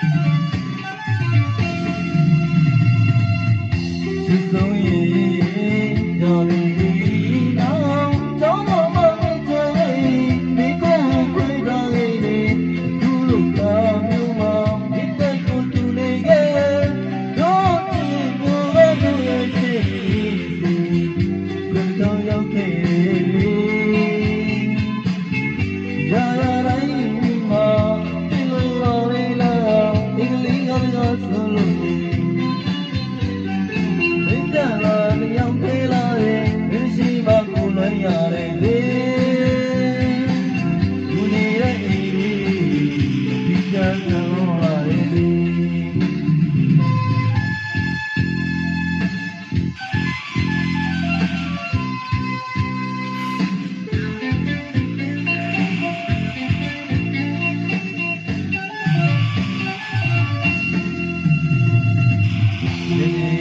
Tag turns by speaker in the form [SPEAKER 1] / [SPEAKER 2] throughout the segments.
[SPEAKER 1] Thank you.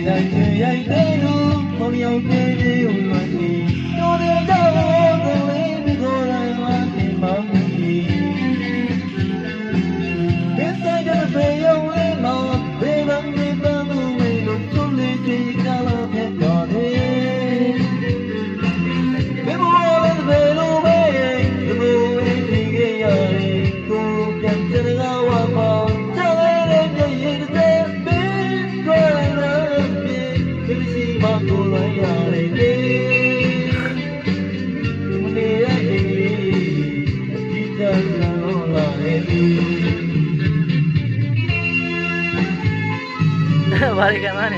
[SPEAKER 1] တိုင်းရိုက်တဲ့တော့မောင်ရောင်တဲ့လေးကိုလွှမ်းနေ balik kan mana